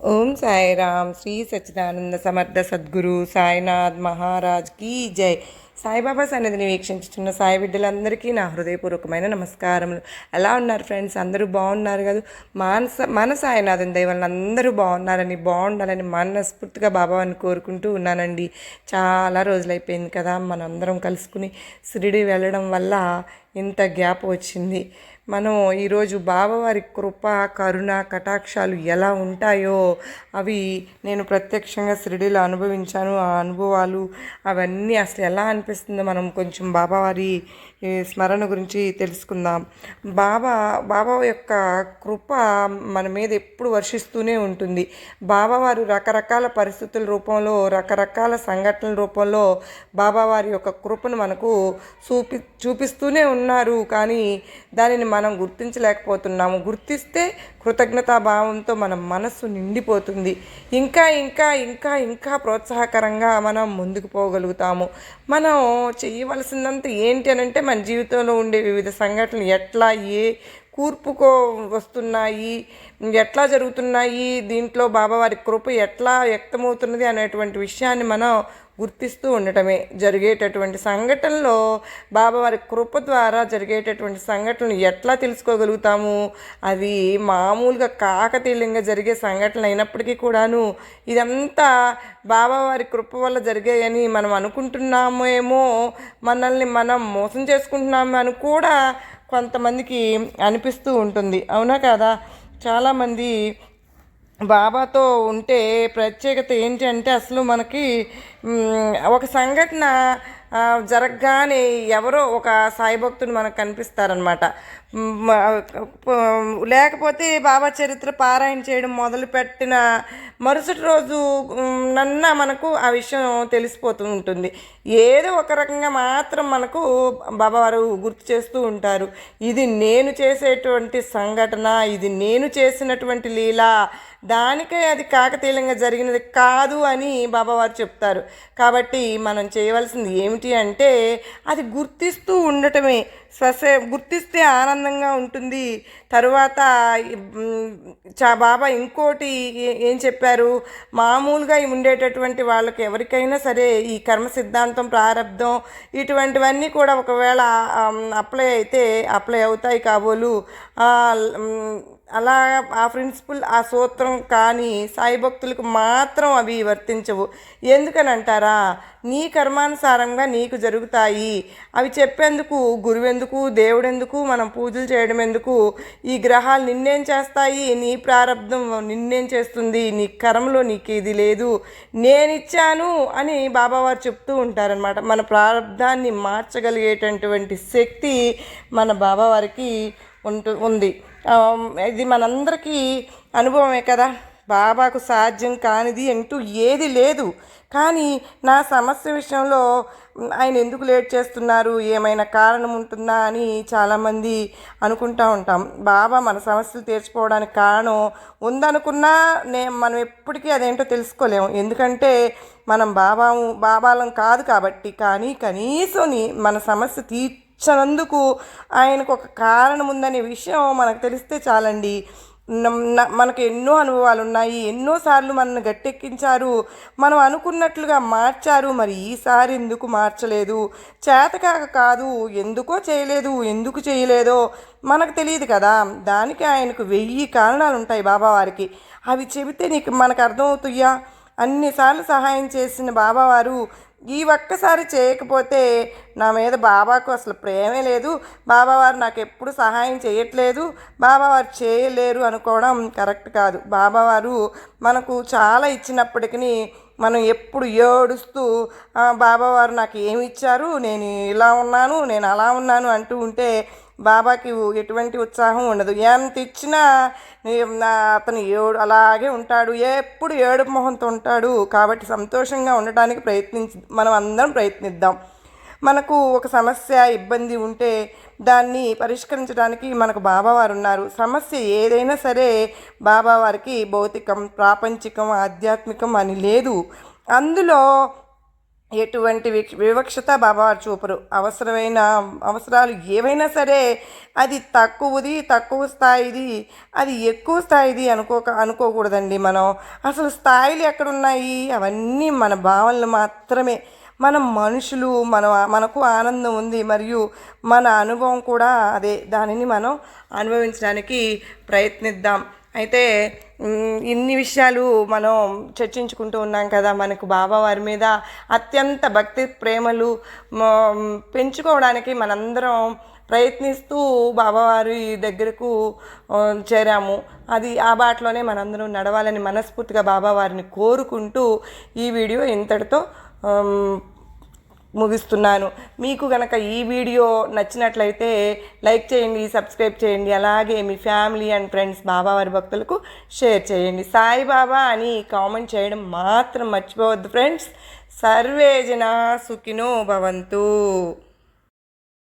ఓం సాయిరామ్ శ్రీ సచ్చిదానంద సమర్థ సద్గురు సాయినాథ్ మహారాజ్ కీ జై. సాయిబాబా సన్నిధిని వీక్షించుతున్న సాయి బిడ్డలందరికీ నా హృదయపూర్వకమైన నమస్కారములు. ఎలా ఉన్నారు ఫ్రెండ్స్? అందరూ బాగున్నారు కదా? మానస మన సాయినాథన్ దైవాలను అందరూ బాగున్నారని బాగుండాలని మనస్ఫూర్తిగా బాబా అని కోరుకుంటూ ఉన్నానండి. చాలా రోజులైపోయింది కదా మనందరం కలుసుకుని షిరిడి వెళ్ళడం వల్ల ఇంత గ్యాప్ వచ్చింది. మనం ఈరోజు బాబావారి కృప కరుణ కటాక్షాలు ఎలా ఉంటాయో అవి నేను ప్రత్యక్షంగా షిరిడీలో అనుభవించాను. ఆ అనుభవాలు అవన్నీ అసలు ఎలా అనిపిస్తుందో మనం కొంచెం బాబావారి స్మరణ గురించి తెలుసుకుందాం. బాబా బాబా యొక్క కృప మన మీద ఎప్పుడు వర్షిస్తూనే ఉంటుంది. బాబావారు రకరకాల పరిస్థితుల రూపంలో రకరకాల సంఘటనల రూపంలో బాబావారి యొక్క కృపను మనకు చూపి చూపిస్తూనే ఉన్నారు. కానీ దానిని మనం గుర్తించలేకపోతున్నాము. గుర్తిస్తే కృతజ్ఞతాభావంతో మన మనస్సు నిండిపోతుంది. ఇంకా ఇంకా ఇంకా ఇంకా ప్రోత్సాహకరంగా మనం ముందుకు పోగలుగుతాము. మనం చేయవలసిందంత ఏంటి అని అంటే మన జీవితంలో ఉండే వివిధ సంఘటనలు ఎట్లా ఏ కూర్పుకో వస్తున్నాయి ఎట్లా జరుగుతున్నాయి దీంట్లో బాబావారి కృప ఎట్లా వ్యక్తమవుతున్నది అనేటువంటి విషయాన్ని మనం గుర్తిస్తూ ఉండటమే. జరిగేటటువంటి సంఘటనలో బాబావారి కృప ద్వారా జరిగేటటువంటి సంఘటనలు ఎట్లా తెలుసుకోగలుగుతాము? అవి మామూలుగా కాకతీయంగా జరిగే సంఘటనలు అయినప్పటికీ కూడాను ఇదంతా బాబావారి కృప వల్ల జరిగాయని మనం అనుకుంటున్నామేమో మనల్ని మనం మోసం చేసుకుంటున్నాము అని కూడా కొంతమందికి అనిపిస్తూ ఉంటుంది. అవునా కదా? చాలామంది బాబాతో ఉంటే ప్రత్యేకత ఏంటంటే అసలు మనకి ఒక సంఘటన జరగగానే ఎవరో ఒక సాయి భక్తుడు మనకు కనిపిస్తారనమాట లేకపోతే బాబా చరిత్ర పారాయణ చేయడం మొదలుపెట్టిన మరుసటి రోజు నన్న మనకు ఆ విషయం తెలిసిపోతూ ఉంటుంది. ఏదో ఒక రకంగా మాత్రం మనకు బాబావారు గుర్తు చేస్తూ ఉంటారు. ఇది నేను చేసేటువంటి సంఘటన ఇది నేను చేసినటువంటి లీల దానికే అది కాకతీయంగా జరిగినది కాదు అని బాబావారు చెప్తారు. కాబట్టి మనం చేయవలసింది ఏమిటి అంటే అది గుర్తిస్తూ ఉండటమే. స్వసే గుర్తిస్తే ఆనందంగా ఉంటుంది. తరువాత చా బాబా ఇంకోటి ఏం చెప్పారు? మామూలుగా ఉండేటటువంటి వాళ్ళకి ఎవరికైనా సరే ఈ కర్మ సిద్ధాంతం ప్రారంధం ఇటువంటివన్నీ కూడా ఒకవేళ అప్లై అయితే అప్లై అవుతాయి కాబోలు అలా ఆ ప్రిన్సిపల్ ఆ సూత్రం కానీ సాయి భక్తులకు మాత్రం అవి వర్తించవు. ఎందుకని అంటారా? నీ కర్మానుసారంగా నీకు జరుగుతాయి. అవి చెప్పేందుకు గురువెందుకు దేవుడెందుకు మనం పూజలు చేయడం ఎందుకు ఈ గ్రహాలు నిన్నేం చేస్తాయి? నీ ప్రారంధం నిన్నేం చేస్తుంది? నీ కర్మలో నీకు ఇది లేదు. నేనిచ్చాను అని బాబావారు చెప్తూ ఉంటారనమాట మన ప్రారంధాన్ని మార్చగలిగేటటువంటి శక్తి మన బాబావారికి ఉంటు ఉంది. ఇది మనందరికీ అనుభవమే కదా. బాబాకు సాధ్యం కానిది అంటూ ఏది లేదు. కానీ నా సమస్య విషయంలో ఆయన ఎందుకు లేట్ చేస్తున్నారు? ఏమైనా కారణం ఉంటుందా అని చాలామంది అనుకుంటూ ఉంటాం. బాబా మన సమస్యలు తీర్చుకోవడానికి కారణం ఉందనుకున్నా నే మనం ఎప్పటికీ అదేంటో తెలుసుకోలేము. ఎందుకంటే మనం బాబా బాబాలం కాదు కాబట్టి కానీ కనీసం మన సమస్య తీ ఇచ్చినందుకు ఆయనకు ఒక కారణం ఉందనే విషయం మనకు తెలిస్తే చాలండి. మనకు ఎన్నో అనుభవాలు ఉన్నాయి. ఎన్నోసార్లు మనల్ని గట్టెక్కించారు. మనం అనుకున్నట్లుగా మార్చారు. మరి ఈసారి ఎందుకు మార్చలేదు? చేతకాక కాదు ఎందుకో చేయలేదు ఎందుకు చేయలేదో మనకు తెలియదు కదా. దానికి ఆయనకు వెయ్యి కారణాలు ఉంటాయి బాబావారికి. అవి చెబితే నీకు మనకు అర్థమవుతాయా? అన్నిసార్లు సహాయం చేసిన బాబావారు ఈ ఒక్కసారి చేయకపోతే నా మీద బాబాకు అసలు ప్రేమే లేదు. బాబావారు నాకు ఎప్పుడు సహాయం చేయట్లేదు. బాబావారు చేయలేరు అనుకోవడం కరెక్ట్ కాదు. బాబావారు మనకు చాలా ఇచ్చినప్పటికీ మనం ఎప్పుడు ఏడుస్తూ బాబావారు నాకు ఏమి ఇచ్చారు? నేను ఇలా ఉన్నాను నేను అలా ఉన్నాను అంటూ ఉంటే బాబాకి ఎటువంటి ఉత్సాహం ఉండదు. ఎంత ఇచ్చినా అతను ఏడు అలాగే ఉంటాడు. ఎప్పుడు ఏడుపు మొహంతో ఉంటాడు. కాబట్టి సంతోషంగా ఉండటానికి ప్రయత్నించి మనం అందరం ప్రయత్నిద్దాం. మనకు ఒక సమస్య ఇబ్బంది ఉంటే దాన్ని పరిష్కరించడానికి మనకు బాబావారు ఉన్నారు. సమస్య ఏదైనా సరే బాబావారికి భౌతికం ప్రాపంచికం ఆధ్యాత్మికం అని లేదు. అందులో ఎటువంటి వివక్షత బాబావారు చూపరు. అవసరమైన అవసరాలు ఏవైనా సరే అది తక్కువది తక్కువ స్థాయిది అది ఎక్కువ స్థాయిది అనుకోక అనుకోకూడదండి మనం. అసలు స్థాయిలు ఎక్కడున్నాయి? అవన్నీ మన భావనలు మాత్రమే. మనం మనుషులు మన మనకు ఆనందం ఉంది మరియు మన అనుభవం కూడా అదే. దానిని మనం అనుభవించడానికి ప్రయత్నిద్దాం. అయితే ఇన్ని విషయాలు మనం చర్చించుకుంటూ ఉన్నాం కదా మనకు బాబావారి మీద అత్యంత భక్తి ప్రేమలు పెంచుకోవడానికి మనందరం ప్రయత్నిస్తూ బాబావారి దగ్గరకు చేరాము. అది ఆ బాటలోనే మనందరం నడవాలని మనస్ఫూర్తిగా బాబావారిని కోరుకుంటూ ఈ వీడియో ఇంతటితో ముగిస్తున్నాను. మీకు గనక ఈ వీడియో నచ్చినట్లయితే లైక్ చేయండి సబ్స్క్రైబ్ చేయండి. అలాగే మీ ఫ్యామిలీ అండ్ ఫ్రెండ్స్ బాబావారి భక్తులకు షేర్ చేయండి. సాయిబాబా అని కామెంట్ చేయడం మాత్రం మర్చిపోవద్దు ఫ్రెండ్స్. సర్వేజన సుఖినో భవంతు.